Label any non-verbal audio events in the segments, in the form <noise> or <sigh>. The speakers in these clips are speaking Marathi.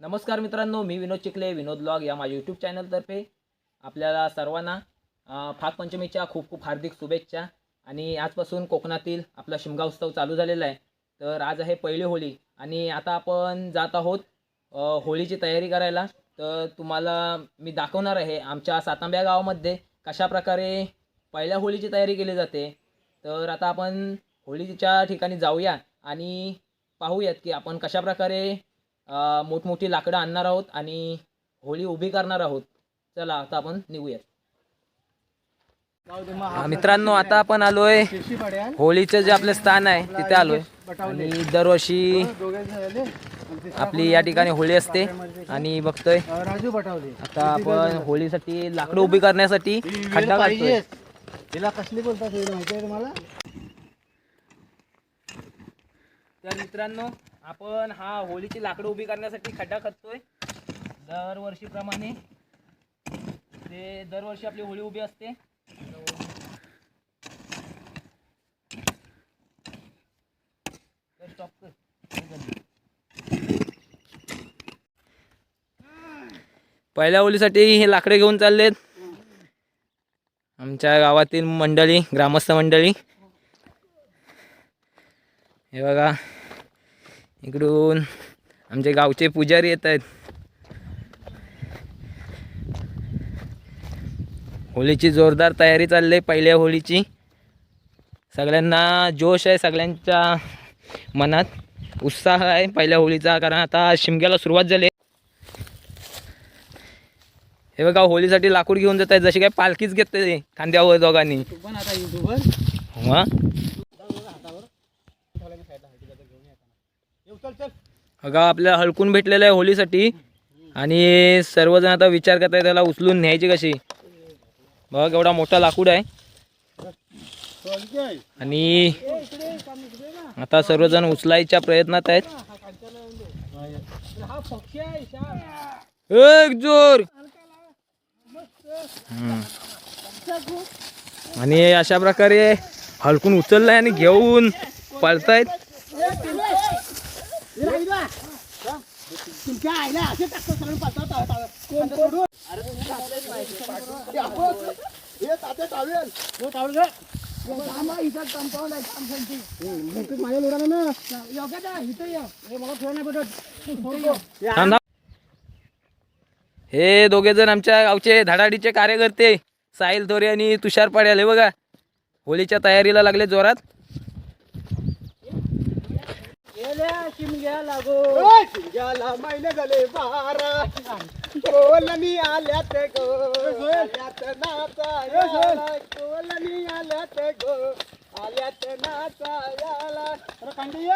नमस्कार मित्रांनो मी विनोद चिखले विनोद ब्लॉग या माझ्या यूट्यूब चॅनलतर्फे आपल्याला सर्वांना फागपंचमीच्या खूप खूप हार्दिक शुभेच्छा. आणि आजपासून कोकणातील आपला शिमगा उत्सव चालू झालेला आहे. तर आज आहे पहिली होळी आणि आता आपण जात आहोत होळीची तयारी करायला. तर तुम्हाला मी दाखवणार आहे आमच्या सातांब्या गावामध्ये कशा प्रकारे पहिल्या होळीची तयारी केली जाते. तर आता आपण होळीच्या ठिकाणी जाऊया आणि पाहूयात की आपण कशा प्रकारे मोठमोठी लाकडं आणणार आहोत आणि होळी उभी करणार आहोत. चला आता आपण निघूयात. मित्रांनो आता आपण आलोय होळीचं जे आपलं स्थान आहे तिथे आलोय. आणि दरवर्षी आपली या ठिकाणी होळी असते आणि बघतोय आता आपण होळीसाठी लाकडं उभी करण्यासाठी खड्डा काढतोय तिला कसली बोलतात माहिती आहे तुम्हाला? तर मित्रांनो आपण हा होळीची लाकडं उभी करण्यासाठी खड्डा खणतोय दरवर्षीप्रमाणे ते दरवर्षी आपली होळी उभी असते. तर कर. पहिल्या होळीसाठी हे लाकडे घेऊन चाललेत. आमच्या गावातील मंडळी ग्रामस्थ मंडळी. हे बघा. इकडून आमचे गावचे पुजारी येत आहेत. होळीची जोरदार तयारी चालली आहे पहिल्या होळीची. सगळ्यांना जोश आहे सगळ्यांच्या मनात उत्साह आहे पहिल्या होळीचा कारण आता शिमग्याला सुरुवात झाली. हे बघा होळीसाठी लाकूड घेऊन जात आहेत जशी काय पालखीच घेते खांद्यावर दोघांनी. हा? अगं आपल्या आपल्याला हलकून भेटलेलं आहे होलीसाठी आणि सर्वजण आता विचार करताय त्याला उचलून न्यायची कशी? बघ एवढा मोठा लाकूड आहे. आणि आता सर्वजण उचलायच्या प्रयत्नात आहेत. एक जोर! हम्म. आणि अशा प्रकारे हलकून उचललाय आणि घेऊन पळतायत. तुमच्या आईला असे टाकतो सगळं कोण कोण? हे आपण- टावेल. हो, टावेल आहे, माझ्या लोडाला ना योग्य इथं मला ठेवा नाही हे दोघे जण आमच्या गावचे धडाडीचे कार्यकर्ते साहिल थोरे आणि तुषार पाड्याले बघा होळीच्या तयारीला लागले जोरात शिमग्या लागो. शिमग्याला महिने झाले बारा कोलनी आल्यात गो. आल्यात नाचायला. कोलनी आल्यात गो. आल्यात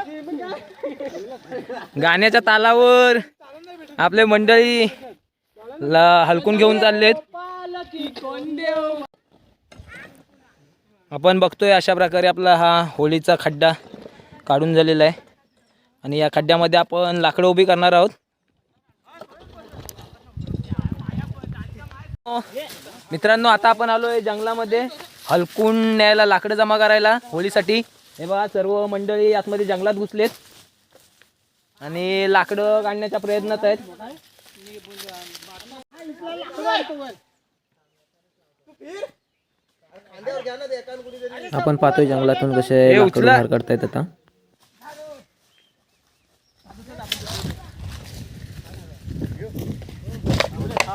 शिमग्या गाण्याच्या तालावर आपले मंडळी ला हलकून घेऊन चाललेत. आपण बघतोय अशा प्रकारे आपला हा होळीचा खड्डा काढून झालेला आहे. आणि या खड्ड्यामध्ये आपण लाकडं उभी करणार आहोत. मित्रांनो आता आपण आलोय जंगलामध्ये. हलकून न्यायला लाकडं जमा करायला होळीसाठी. हे बघा सर्व मंडळी आतमध्ये जंगलात घुसलेत. आणि लाकडं काढण्याच्या प्रयत्नात आहेत. आपण पाहतोय जंगलातून कसे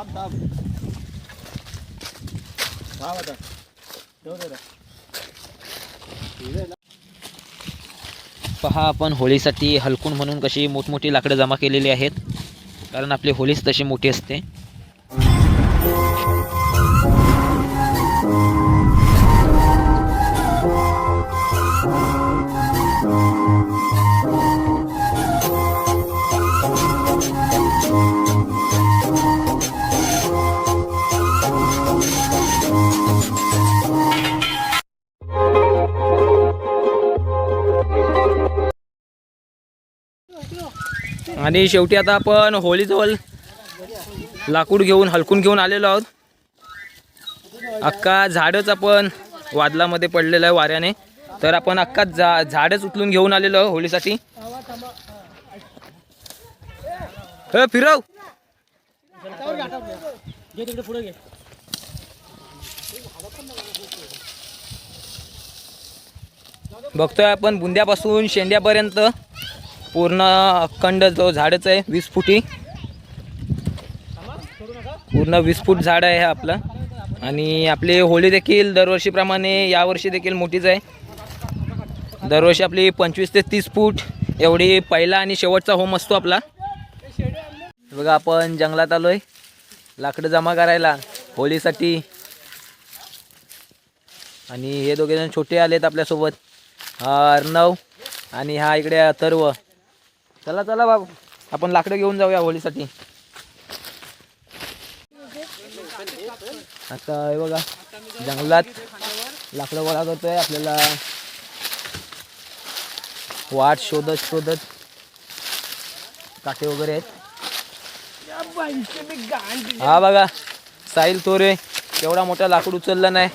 लाकडं बाहेर काढतायत आता. पहा आपण होळीसाठी हलकून म्हणून कशी मोठमोठी लाकडं जमा केलेली आहेत. कारण आपली होळीच तशी मोठी असते. आणि शेवटी आता आपण होळीजवळ लाकूड घेऊन हलकून घेऊन आलेलो आहोत. अख्खा झाडच आपण वादलामध्ये पडलेलं आहे वाऱ्याने. तर आपण अख्खा जा झाडच उचलून घेऊन आलेलो आहोत होळीसाठी. हे फिरव. बघतोय आपण बुंद्यापासून शेंड्यापर्यंत. पूर्ण अखंड जो झाडच आहे वीस फुटी. पूर्ण वीस फूट झाड आहे आपलं. आणि आपली होळी देखील दरवर्षीप्रमाणे यावर्षी देखील मोठीच आहे. दरवर्षी आपली पंचवीस ते तीस फूट एवढी पहिला आणि शेवटचा होम असतो आपला. बघा आपण जंगलात आलोय. लाकडं जमा करायला होळीसाठी. आणि हे दोघे जण छोटे आलेत आपल्यासोबत. हा अर्णव आणि हा इकडे अथर्व. चला चला बाबू. आपण लाकडं घेऊन जाऊया होळीसाठी. आता हे बघा जंगलात लाकडं गोळा करतोय आपल्याला. वाट शोधत शोधत काटे वगैरे आहेत. हा बघा साहिल तोरे एवढा मोठा लाकूड उचलला नाही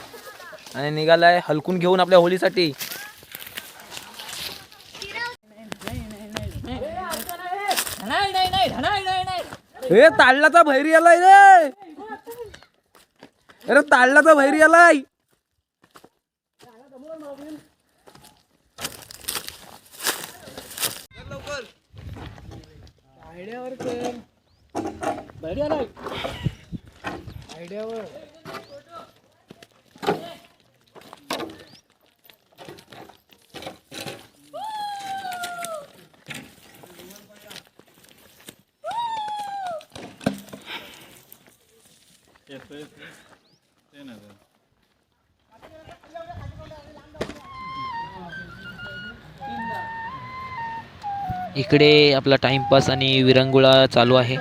आणि निघालाय हलकून घेऊन आपल्या होळीसाठी. ए ताडलाचा भैरी आलाय रे. अरे ताडलाचा भैरी आलाय. आयडियावर कर. आयडिया नाही आयडियावर. इकडे आपला टाइमपास आणि विरंगुळा चालू आहे.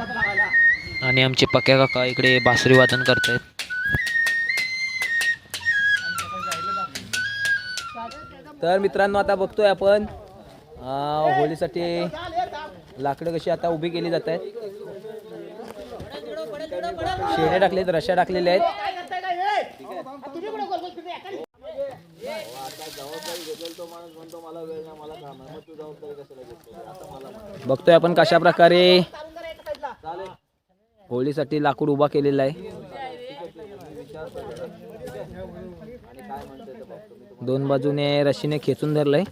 आणि आमचे पक्या काका इकडे बासरी वादन करतायत. तर मित्रांनो आता बघतोय आपण होळीसाठी लाकडं कशी आता उभी केली जात आहेत. शेणे टाकलेत रश्या टाकलेल्या आहेत. बघतोय आपण कशा प्रकारे होळीसाठी लाकूड उभा केलेला आहे. दोन बाजूने रशीने खेचून धरलंय.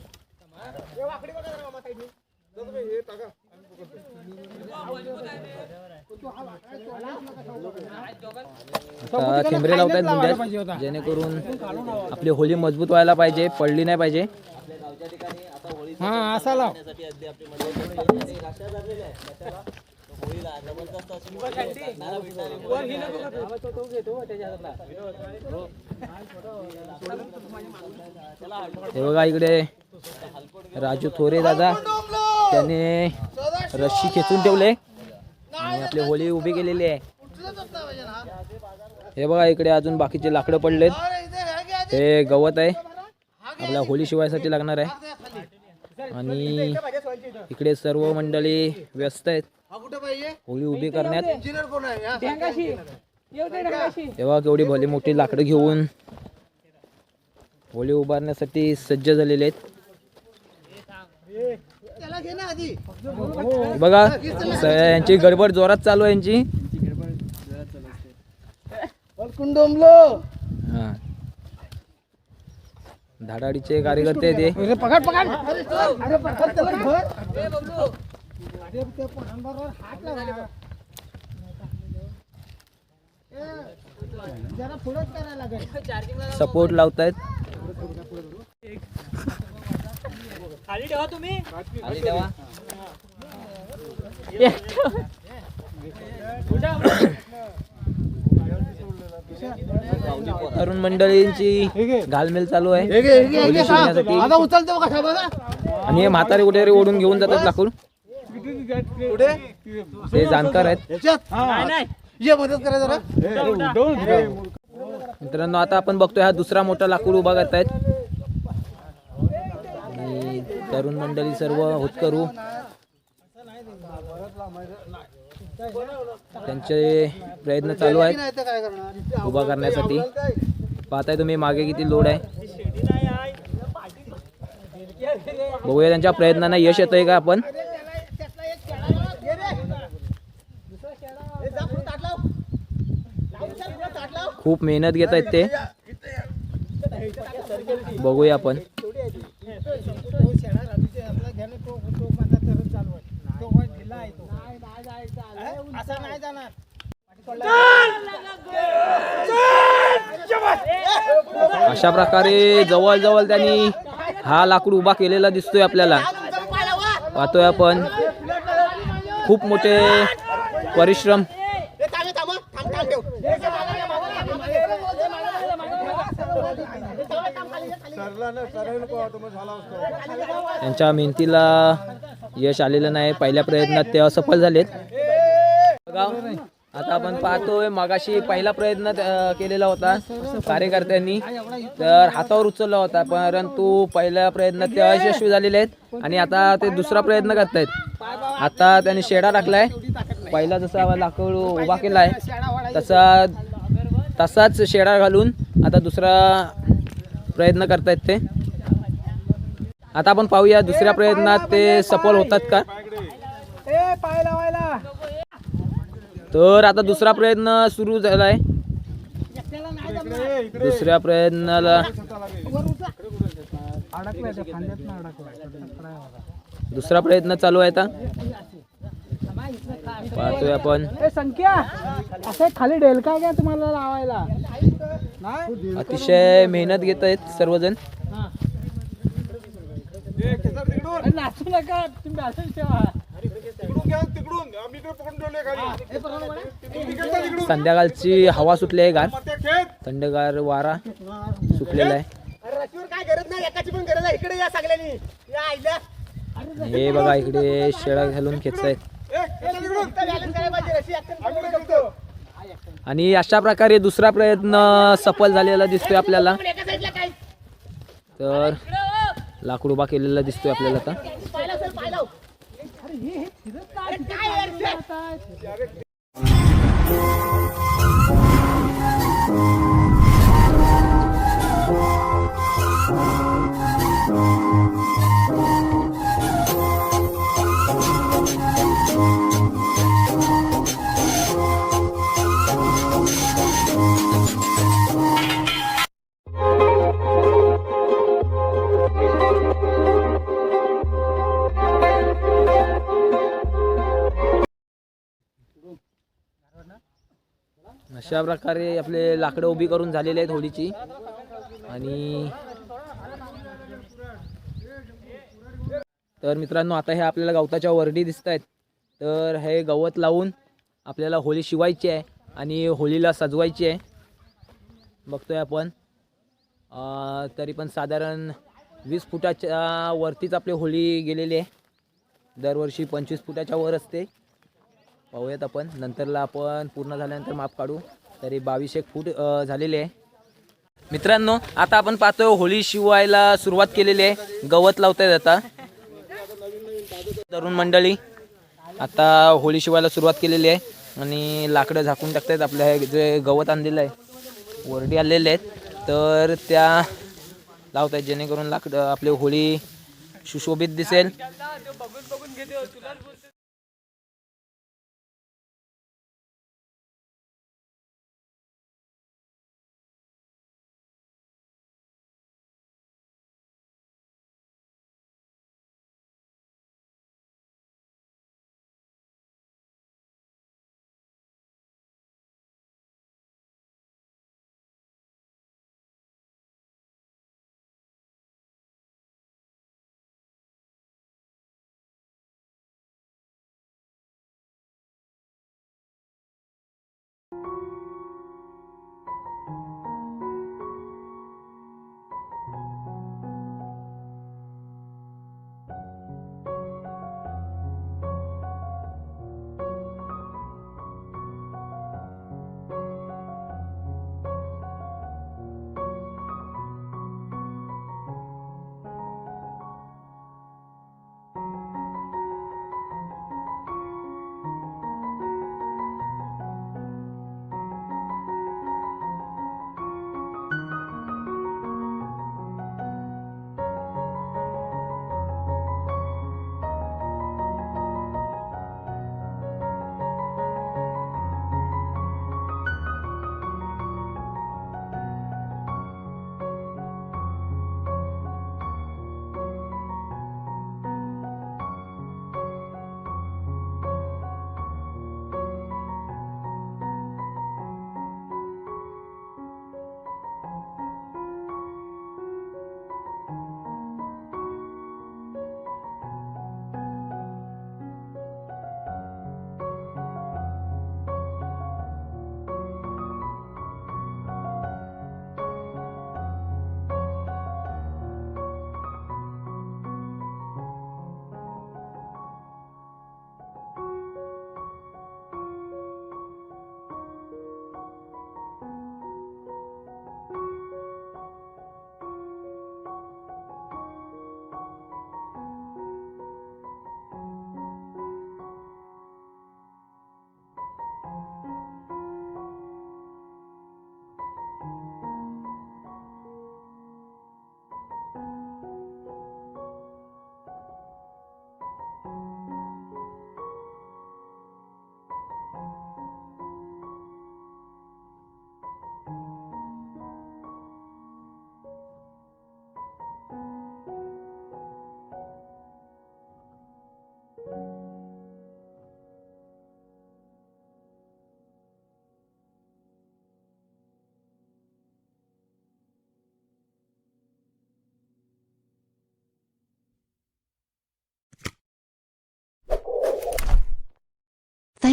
आता ठेंबरे लावतायत बुंड्यात जेणेकरून आपली होळी मजबूत व्हायला पाहिजे पडली नाही पाहिजे. हा असा लाव. हे बघा इकडे राजू थोरे दादा त्याने रस्सी खेचून ठेवले. आणि आपली होळी उभी केलेली आहे. हे बघा इकडे अजून बाकीचे लाकडं पडलेत. हे गवत आहे. आपल्या होळी शिवायसाठी लागणार आहे. आणि इकडे सर्व मंडळी व्यस्त आहेत. होळी उभी करण्यात. तेव्हा केवढी भली मोठी लाकडं घेऊन होळी उभारण्यासाठी सज्ज झालेले आहेत. बघा यांची गडबड जोरात चालू आहे यांची. कुंडोमलो हा. धाडाडीचे कार्यकर्ते ते. सपोर्ट लावतायत. खाली ठेवा तुम्ही. तरुण मंडळींची घालमेल चालू आहे. आता उचलतो बघा आणि हे म्हातारे कुठे ओढून घेऊन जातात लाकूड? पुढे ते जाणकार आहेत. ये मदत करा जरा. मित्रांनो आता आपण बघतोय हा दुसरा मोठा लाकूड उभा करतायत. तरुण मंडळी सर्व होतकरू. त्यांचे प्रयत्न चालू आहेत. उभा करण्यासाठी. पाहताय तुम्ही मागे किती लोड आहे. बघूया त्यांच्या प्रयत्नांना यश येतोय का आपण. खूप मेहनत घेत आहेत ते. बघूया आपण. अशा प्रकारे जवळजवळ त्यांनी हा लाकूड उभा केलेला दिसतोय आपल्याला. पाहतोय आपण. खूप मोठे परिश्रम. त्यांच्या मेहनतीला यश आलेलं नाही. पहिल्या प्रयत्नात ते असफल झालेत. आता आपण पाहतोय मगाशी पहिला प्रयत्न केलेला होता कार्यकर्त्यांनी. तर हातावर उचलला होता परंतु पहिल्या प्रयत्नात ते अयशस्वी झालेले आहेत आणि आता ते दुसरा प्रयत्न करतायत. आता त्यांनी शेडा टाकलाय. पहिला जसा लाकूड उभा केलाय तसा तसाच शेडा घालून आता दुसरा प्रयत्न करतायत ते. आता आपण पाहूया दुसऱ्या प्रयत्नात ते सफल होतात का? तर आता दुसरा प्रयत्न सुरू झालाय. दुसऱ्या प्रयत्नाला. दुसरा प्रयत्न चालू आहे आता. पाहतोय आपण. संख्या असं खाली डेल काय काय तुम्हाला लावायला? अतिशय मेहनत घेत आहेत सर्वजण. नाचू नका तुम्ही बॅलन्स ठेवा. संध्याकाळची हवा सुटली आहे गार. थंडगार वारा सुटलेला आहे. काय गरज नाही एकाची पण गरज आहे. इकडे या सगळ्यांनी. या आईला. हे बघा इकडे शेळा घालून खेचतायत. आणि अशा प्रकारे दुसरा प्रयत्न सफल झालेला दिसतोय आपल्याला. तर लाकूड उभा केलेला दिसतोय आपल्याला आता. ત્યારે अशा प्रकारे आपले लाकडं उभी करून झालेली आहेत होळीची आणि तर मित्रांनो आता हे आपल्याला गवताच्या वरडी दिसत आहेत तर हे गवत लावून आपल्याला होळी शिवायची आहे आणि होळीला सजवायची आहे. बघतोय आपण. तरी पण साधारण वीस फुटाच्या वरतीच आपली होळी गेलेली आहे. दरवर्षी पंचवीस फुटाच्या वर असते. पाहूयात आपण. नंतरला आपण पूर्ण झाल्यानंतर माप काढू. तरी बावीस एक फूट झालेले आहे. मित्रांनो आता आपण पाहतोय होळी शिवायला सुरुवात केलेली आहे. गवत लावतायत आता. तरुण मंडळी आता होळी शिवायला सुरुवात केलेली आहे. आणि लाकडं झाकून टाकतायत आपल्या हे जे गवत आणलेलं आहे. वरडी आलेले आहेत. तर त्या लावताय जेणेकरून लाकडं आपली होळी सुशोभित दिसेल.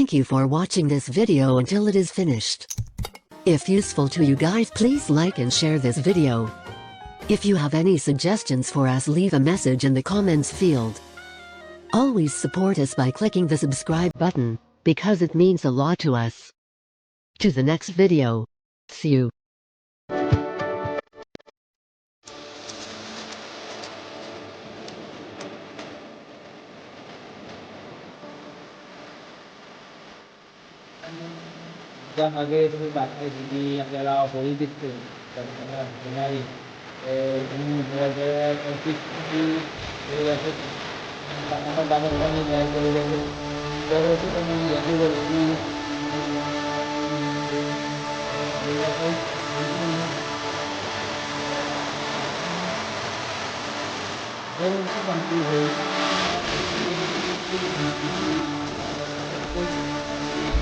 Thank you for watching this video until it is finished. If useful to you guys please like and share this video. If you have any suggestions for us leave a message in the comments field. Always support us by clicking the subscribe button, because it means a lot to us. To the next video. See you. त्यामागे तुम्ही बातमी दिली आपल्याला होळी दिसते तर मला येणारी ते तुम्ही वेगवेगळ्या पंचवीसची वेगवेगळ्या कामाला दाखवताना वेगवेगळे दरवर्षी तुम्ही याची वर्षी दरवर्षी पंचवीस होईल अ,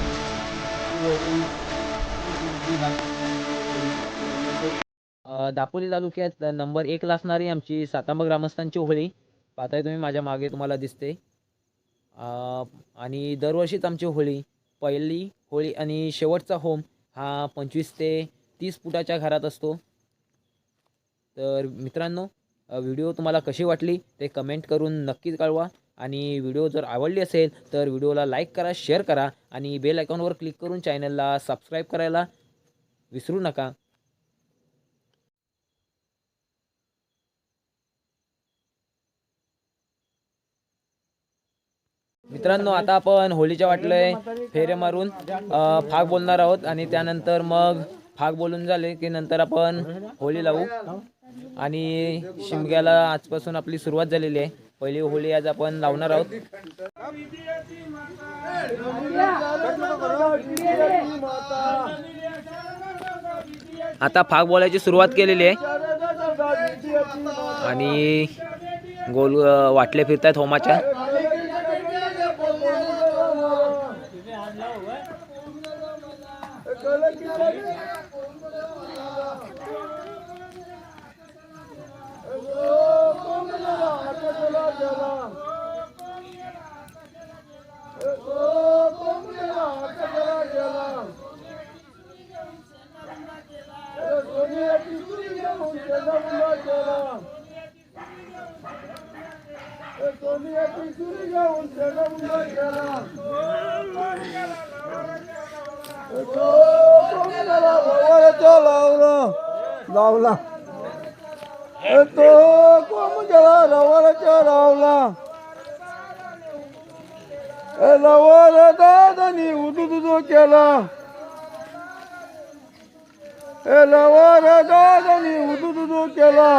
दापोली तालुक्यात नंबर एकला असणारी आमची सातांबा ग्रामस्थांची होळी. पाहताय तुम्ही माझ्या मागे तुम्हाला दिसते. आणि दरवर्षीच आमची होळी. पहिली होळी आणि शेवटचा होम हा पंचवीस ते तीस फुटाच्या घरात असतो. तर मित्रांनो व्हिडिओ तुम्हाला कशी वाटली ते कमेंट करून नक्कीच कळवा. आणि व्हिडिओ जर आवडली असेल तर व्हिडिओला लाईक करा शेअर करा आणि बेल आयकॉनवर क्लिक करून चॅनलला सबस्क्राईब करायला विसरू नका. मित्रांनो आता आपण होळीच्या वाटलंय फेरे मारून फाग बोलणार आहोत आणि त्यानंतर मग फाग बोलून झाले की नंतर आपण होळी लावू. आणि शिमग्याला आजपासून आपली सुरुवात झालेली आहे. पहिली होळी आज आपण लावणार आहोत. आता फाग बोलायची सुरुवात केलेली आहे. आणि गोल वाटले फिरतायत होमाच्या लावला तो कोण गेला रवाराच्या लावला लवार दादानी उदू दुदू केला दादानी उदू दुदू केला.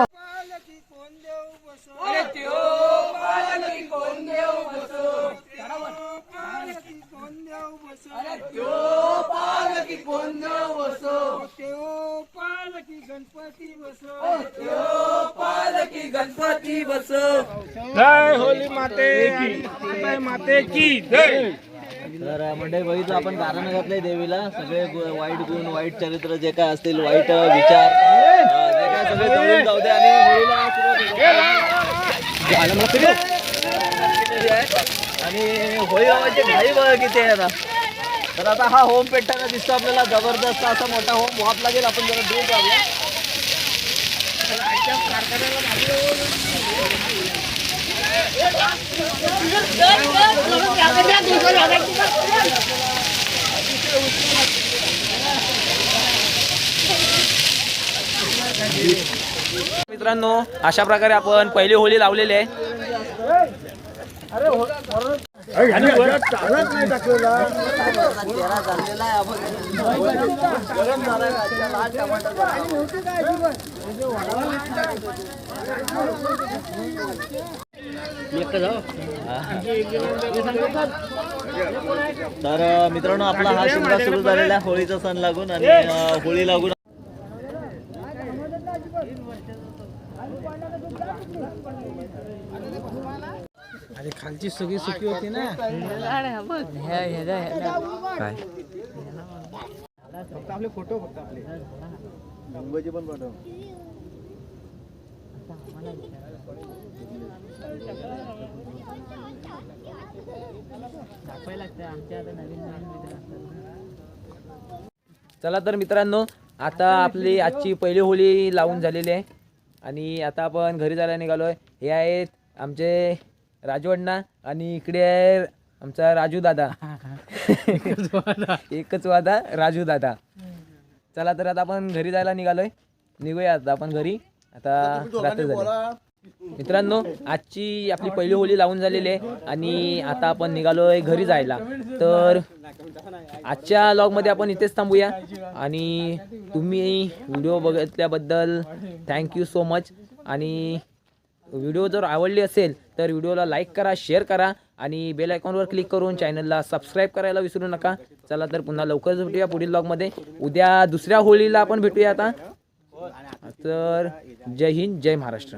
जय होली माते आणि माते की जय? तर मंडळी बघितलं आपण कारण घातलंय देवीला. सगळे वाईट गुण वाईट चरित्र जे काय असतील वाईट विचार जे काय सगळे तळून जाऊ दे आणि होय आणि होळी घाई बघा किती आहे आता. तर आता हा होम पेटताना दिसतो आपल्याला जबरदस्त असा मोठा होम वाप लागेल आपण जरा दूर जाऊया. मित्रांनो अशा प्रकारे आपण पहिली होळी लावलेली आहे. तर मित्रांनो आपला हा शिमगा सुरू झालेला होळीचा सण लागून आणि होळी लागून आणि खालची सगळी सुकी होती ना. काय? आपले फोटो फक्त आपले. मुंबईचे पण पाठव. चला तर मित्रांनो आता आपली आजची पहिली होळी लावून झालेली आहे. आणि आता आपण घरी जायला निघालो आहे हे आहेत आमचे राजवण्णा आणि इकडे आहे आमचा राजू दादा. <laughs> एकच वादा राजू दादा. चला तर आता आपण घरी जायला निघालोय. निघूया आता आपण घरी. आता रात्र झाली. मित्रांनो आजची आपली पहिली होळी लावून झालेली आहे आणि आता आपण निघालोय घरी जायला. तर आजच्या लॉगमध्ये आपण इथेच थांबूया आणि तुम्ही व्हिडिओ बघितल्याबद्दल थँक्यू सो मच आणि व्हिडिओ जर आवडली असेल तर व्हिडिओला लाईक करा शेअर करा आणि बेल आयकॉनवर क्लिक करून चॅनलला सबस्क्राईब करायला विसरू नका. चला तर पुन्हा लवकरच भेटूया पुढील ब्लॉगमध्ये उद्या दुसऱ्या होळीला आपण भेटूया आता. तर जय हिंद जय महाराष्ट्र.